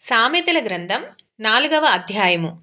సామెతల గ్రంథం నాలుగవ అధ్యాయము.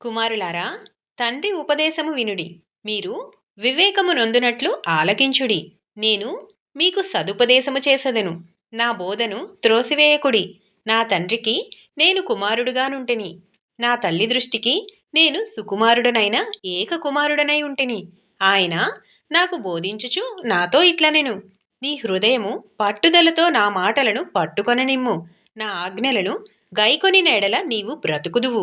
కుమారులారా తండ్రి ఉపదేశము వినుడి. మీరు వివేకము నొందునట్లు ఆలకించుడి. నేను మీకు సదుపదేశము చేసదను. నా బోధను త్రోసివేయకుడి. నా తండ్రికి నేను కుమారుడుగానుంటిని. నా తల్లి దృష్టికి నేను సుకుమారుడనైన ఏక కుమారుడనై ఉంటిని. ఆయన నాకు బోధించుచు నాతో ఇట్లనెను. నీ హృదయము పట్టుదలతో నా మాటలను పట్టుకొననిమ్ము. నా ఆజ్ఞలను గైకొని నెడల నీవు బ్రతుకుదువు.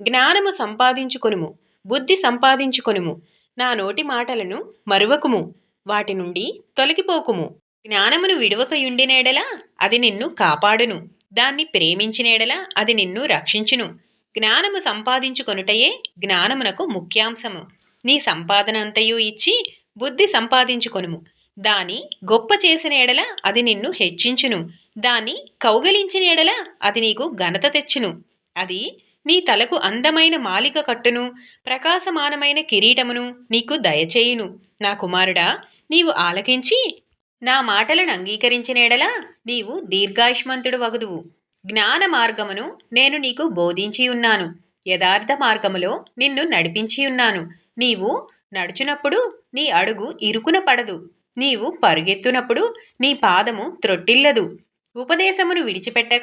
జ్ఞానము సంపాదించుకొనుము బుద్ధి సంపాదించుకొనుము నా నోటి మాటలను మరువకుము వాటి నుండి తొలగిపోకుము. జ్ఞానమును విడువకయుండినేడల అది నిన్ను కాపాడును దాన్ని ప్రేమించినేడల అది నిన్ను రక్షించును. జ్ఞానము సంపాదించుకొనుటయే జ్ఞానమునకు ముఖ్యాంశము. నీ సంపాదన అంతయు ఇచ్చి బుద్ధి సంపాదించుకొనుము దాని గొప్ప చేసిన ఎడల అది నిన్ను హెచ్చించును. దాన్ని కౌగలించిన ఎడల అది నీకు ఘనత తెచ్చును. అది నీ తలకు అందమైన మాలిక కట్టును ప్రకాశమానమైన కిరీటమును నీకు దయచేయును. నా కుమారుడా నీవు ఆలకించి నా మాటలను అంగీకరించిన ఎడల నీవు దీర్ఘాయుష్మంతుడు వగుదువు. జ్ఞాన మార్గమును నేను నీకు బోధించి ఉన్నాను. యథార్థ మార్గములో నిన్ను నడిపించి ఉన్నాను. నీవు నడుచునప్పుడు నీ అడుగు ఇరుకున పడదు. నీవు పరుగెత్తునప్పుడు నీ పాదము త్రొట్టిల్లదు. ఉపదేశమును విడిచిపెట్టక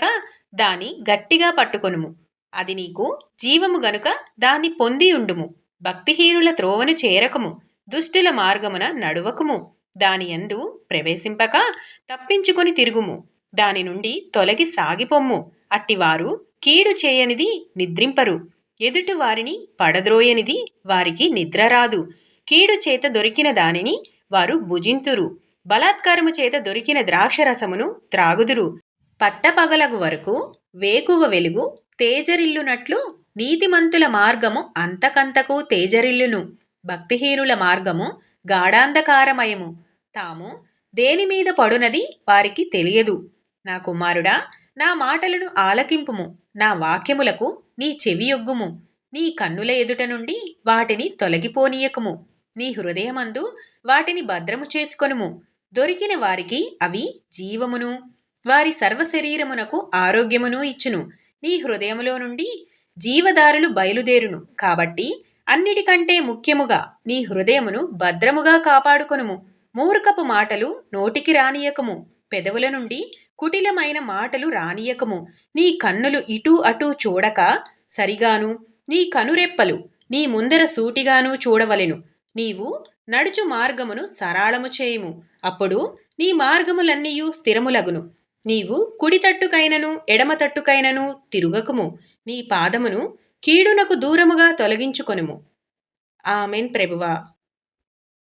దాని గట్టిగా పట్టుకొనుము. అది నీకు జీవము గనుక దాన్ని పొంది ఉండుము. భక్తిహీనుల త్రోవను చేరకము. దుష్టుల మార్గమున నడువకుము. దాని యందు ప్రవేశింపక తప్పించుకొని తిరుగుము. దాని నుండి తొలగి సాగిపొమ్ము. అట్టివారు కీడు చేయనిది నిద్రింపరు. ఎదుటి వారిని పడద్రోయనిది వారికి నిద్ర రాదు. కీడు చేత దొరికిన దానిని వారు భుజింతురు. బలాత్కారము చేత దొరికిన ద్రాక్షరసమును త్రాగుదురు. పట్టపగలగు వరకు వేకువ వెలుగు తేజరిల్లునట్లు నీతిమంతుల మార్గము అంతకంతకు తేజరిల్లును. భక్తిహీనుల మార్గము గాఢాంధకారమయము. తాము దేని మీద పడునది వారికి తెలియదు. నా కుమారుడా నా మాటలను ఆలకింపుము. నా వాక్యములకు నీ చెవియొగ్గుము నీ కన్నుల ఎదుట నుండి వాటిని తొలగిపోనీయకము. నీ హృదయమందు వాటిని భద్రము చేసుకొనుము. దొరికిన వారికి అవి జీవమును వారి సర్వశరీరమునకు ఆరోగ్యమును ఇచ్చును. నీ హృదయములో నుండి జీవదారులు బయలుదేరును. కాబట్టి అన్నిటికంటే ముఖ్యముగా నీ హృదయమును భద్రముగా కాపాడుకొనుము. మూర్ఖపు మాటలు నోటికి రానియకము. పెదవుల నుండి కుటిలమైన మాటలు రానియకము. నీ కన్నులు ఇటూ అటూ చూడక సరిగాను. నీ కనురెప్పలు నీ ముందర సూటిగాను చూడవలెను. నీవు నడుచు మార్గమును సరాళము చేయుము. అప్పుడు నీ మార్గములన్నీయు స్థిరములగును. నీవు కుడి తట్టుకైనను ఎడమ తట్టుకైనను తిరుగకుము. నీ పాదమును కీడునకు దూరముగా తొలగించుకొనుము. ఆమెన్ ప్రభువా.